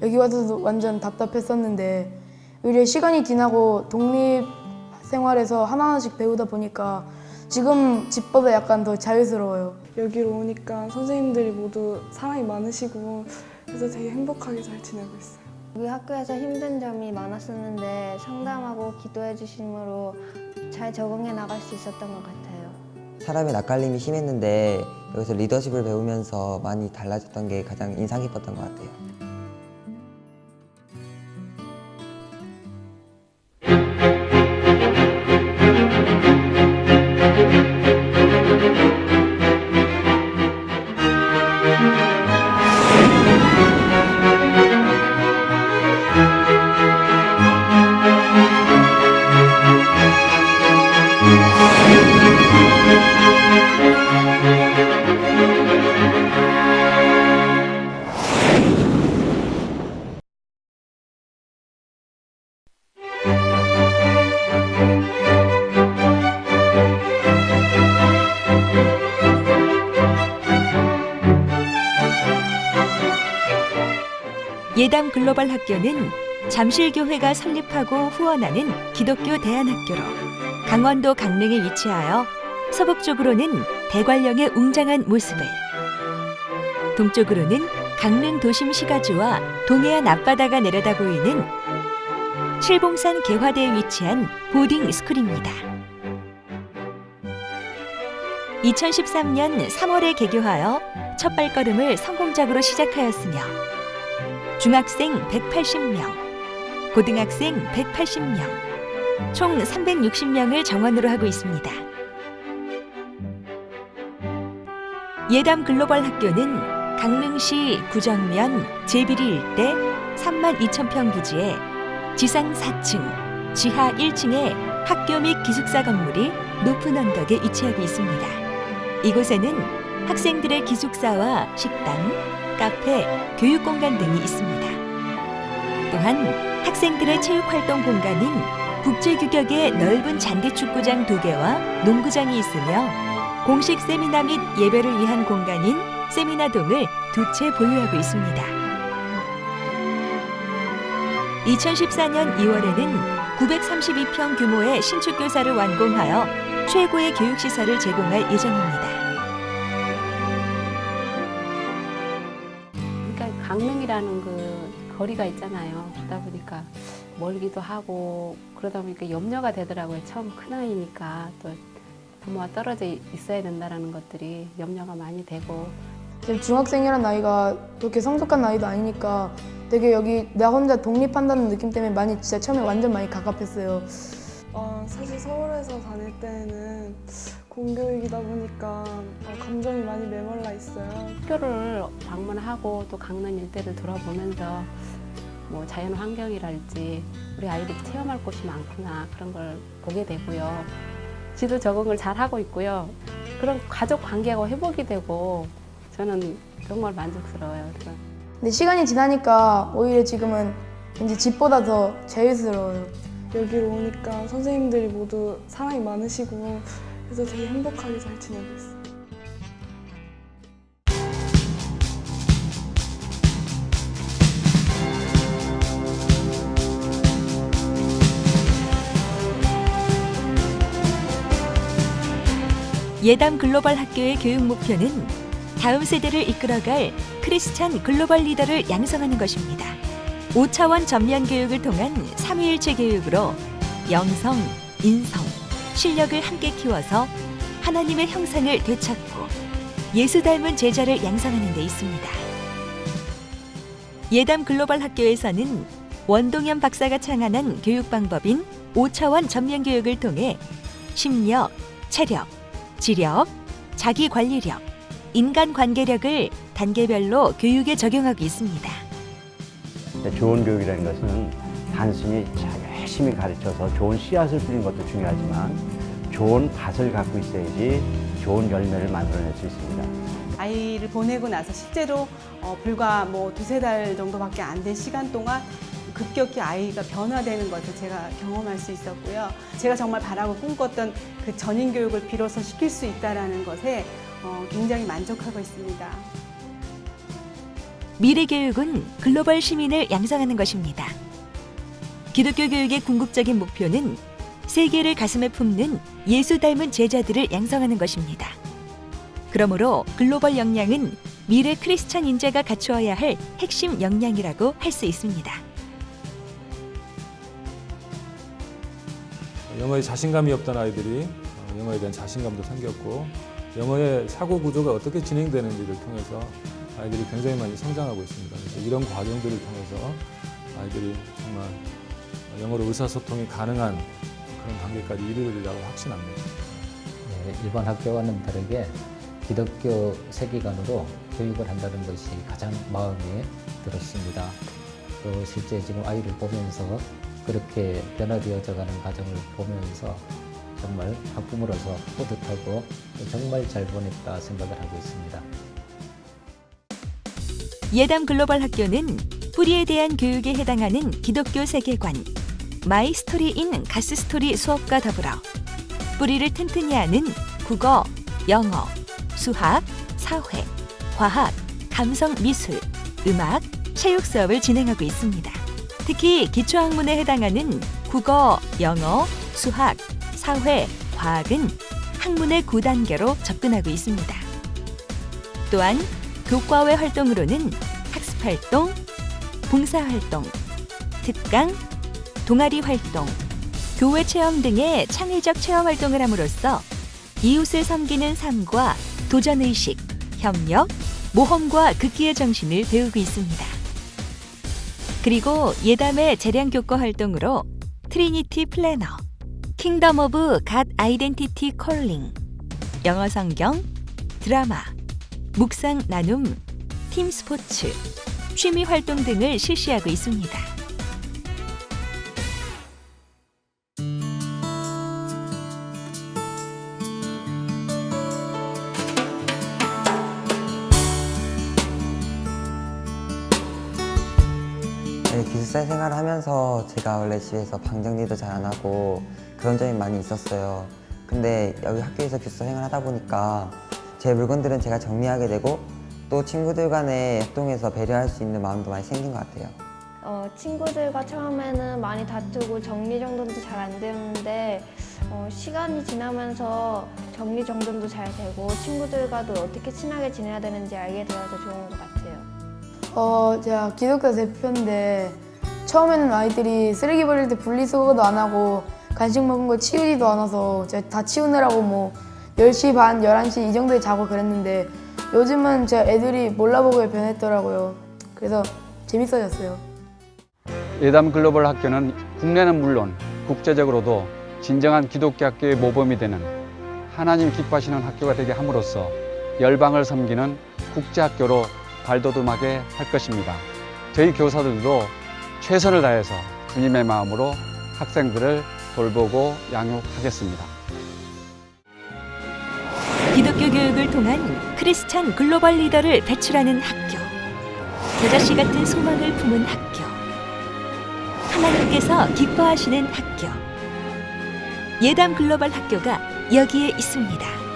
여기 와서도 완전 답답했었는데 오히려 시간이 지나고 독립 생활에서 하나하나씩 배우다 보니까 지금 집보다 약간 더 자유스러워요. 여기로 오니까 선생님들이 모두 사랑이 많으시고 그래서 되게 행복하게 잘 지내고 있어요. 우리 학교에서 힘든 점이 많았었는데 상담하고 기도해 주심으로 잘 적응해 나갈 수 있었던 것 같아요. 사람의 낯갈림이 심했는데 여기서 리더십을 배우면서 많이 달라졌던 게 가장 인상 깊었던 것 같아요. 예담 글로벌 학교는 잠실교회가 설립하고 후원하는 기독교 대안학교로 강원도 강릉에 위치하여 서북쪽으로는 대관령의 웅장한 모습을 동쪽으로는 강릉 도심 시가지와 동해안 앞바다가 내려다 보이는 칠봉산 개화대에 위치한 보딩 스쿨입니다. 2013년 3월에 개교하여 첫 발걸음을 성공적으로 시작하였으며 중학생 180명, 고등학생 180명, 총 360명을 정원으로 하고 있습니다. 예담 글로벌 학교는 강릉시 구정면 제비리 일대 3만 2천 평 부지에 지상 4층, 지하 1층에 학교 및 기숙사 건물이 높은 언덕에 위치하고 있습니다. 이곳에는 학생들의 기숙사와 식당, 카페, 교육 공간 등이 있습니다. 또한 학생들의 체육 활동 공간인 국제 규격의 넓은 잔디 축구장 두 개와 농구장이 있으며 공식 세미나 및 예배를 위한 공간인 세미나동을 두 채 보유하고 있습니다. 2014년 2월에는 932평 규모의 신축 교사를 완공하여 최고의 교육 시설을 제공할 예정입니다. 강릉이라는 그 거리가 있잖아요. 그러다 보니까 멀기도 하고 그러다 보니까 염려가 되더라고요. 처음 큰 아이니까 또 부모와 떨어져 있어야 된다라는 것들이 염려가 많이 되고 지금 중학생이란 나이가 그렇게 성숙한 나이도 아니니까 되게 여기 나 혼자 독립한다는 느낌 때문에 많이 진짜 처음에 완전 많이 갑갑했어요. 어, 사실 서울에서 다닐 때는 공교육이다 보니까 어, 감정이 많이 메말라 있어요. 학교를 방문하고 또 강릉 일대를 돌아보면서 뭐 자연 환경이랄지 우리 아이들이 체험할 곳이 많구나 그런 걸 보게 되고요. 지도 적응을 잘 하고 있고요. 그런 가족 관계가 회복이 되고 저는 정말 만족스러워요. 근데 시간이 지나니까 오히려 지금은 왠지 집보다 더 자유스러워요. 여기로 오니까 선생님들이 모두 사랑이 많으시고 그래서 되게 행복하게 잘 지내고 있어요. 예담 글로벌 학교의 교육 목표는 다음 세대를 이끌어갈 크리스찬 글로벌 리더를 양성하는 것입니다. 5차원 전면 교육을 통한 삼위일체 교육으로 영성, 인성, 실력을 함께 키워서 하나님의 형상을 되찾고 예수 닮은 제자를 양성하는 데 있습니다. 예담 글로벌 학교에서는 원동현 박사가 창안한 교육 방법인 5차원 전면 교육을 통해 심력, 체력, 지력, 자기 관리력, 인간 관계력을 단계별로 교육에 적용하고 있습니다. 좋은 교육이라는 것은 단순히 잘 열심히 가르쳐서 좋은 씨앗을 뿌리는 것도 중요하지만 좋은 밭을 갖고 있어야지 좋은 열매를 만들어낼 수 있습니다. 아이를 보내고 나서 실제로 어, 불과 뭐 두세 달 정도밖에 안 된 시간 동안 급격히 아이가 변화되는 것을 제가 경험할 수 있었고요. 제가 정말 바라고 꿈꿨던 그 전인 교육을 비로소 시킬 수 있다라는 것에 어, 굉장히 만족하고 있습니다. 미래 교육은 글로벌 시민을 양성하는 것입니다. 기독교 교육의 궁극적인 목표는 세계를 가슴에 품는 예수 닮은 제자들을 양성하는 것입니다. 그러므로 글로벌 역량은 미래 크리스천 인재가 갖추어야 할 핵심 역량이라고 할 수 있습니다. 영어에 자신감이 없던 아이들이 어, 영어에 대한 자신감도 생겼고 영어의 사고 구조가 어떻게 진행되는지를 통해서 아이들이 굉장히 많이 성장하고 있습니다. 그래서 이런 과정들을 통해서 아이들이 정말 영어로 의사소통이 가능한 그런 단계까지 이르리라고 확신합니다. 네, 일반 학교와는 다르게 기독교 세계관으로 교육을 한다는 것이 가장 마음에 들었습니다. 또 실제 지금 아이를 보면서 그렇게 변화되어져 가는 과정을 보면서 정말 학부모로서 뿌듯하고 정말 잘 보냈다 생각을 하고 있습니다. 예담 글로벌 학교는 뿌리에 대한 교육에 해당하는 기독교 세계관, 마이 스토리인 가스 스토리 수업과 더불어 뿌리를 튼튼히 하는 국어, 영어, 수학, 사회, 과학, 감성 미술, 음악, 체육 수업을 진행하고 있습니다. 특히 기초 학문에 해당하는 국어, 영어, 수학, 사회, 과학은 학문의 9단계로 접근하고 있습니다. 또한 교과외 활동으로는 학습 활동, 봉사 활동, 특강, 동아리 활동, 교회 체험 등의 창의적 체험 활동을 함으로써 이웃을 섬기는 삶과 도전 의식, 협력, 모험과 극기의 정신을 배우고 있습니다. 그리고 예담의 재량 교과 활동으로 트리니티 플래너, 킹덤 오브 갓 아이덴티티 콜링, 영어 성경, 드라마, 묵상 나눔, 팀 스포츠, 취미 활동 등을 실시하고 있습니다. 네, 기숙사 생활을 하면서 제가 원래 집에서 방 정리도 잘 안 하고 그런 점이 많이 있었어요. 근데 여기 학교에서 기숙사 생활을 하다 보니까 제 물건들은 제가 정리하게 되고 또 친구들 간에 활동해서 배려할 수 있는 마음도 많이 생긴 것 같아요. 어, 친구들과 처음에는 많이 다투고 정리정돈도 잘 안 되는데 어, 시간이 지나면서 정리정돈도 잘 되고 친구들과도 어떻게 친하게 지내야 되는지 알게 되어서 좋은 것 같아요. 어, 제가 기독교 대표인데 처음에는 아이들이 쓰레기 버릴 때 분리수거도 안 하고 간식 먹은 거 치우지도 않아서 제가 다 치우느라고 뭐 10시 반, 11시 이 정도에 자고 그랬는데 요즘은 제가 애들이 몰라보고 변했더라고요. 그래서 재밌어졌어요. 예담 글로벌 학교는 국내는 물론 국제적으로도 진정한 기독교 학교의 모범이 되는 하나님 기뻐하시는 학교가 되게 함으로써 열방을 섬기는 국제학교로 발돋움하게 할 것입니다. 저희 교사들도 최선을 다해서 주님의 마음으로 학생들을 돌보고 양육하겠습니다. 통한 크리스찬 글로벌 리더를 배출하는 학교. 겨자씨 같은 소망을 품은 학교. 하나님께서 기뻐하시는 학교. 예담 글로벌 학교가 여기에 있습니다.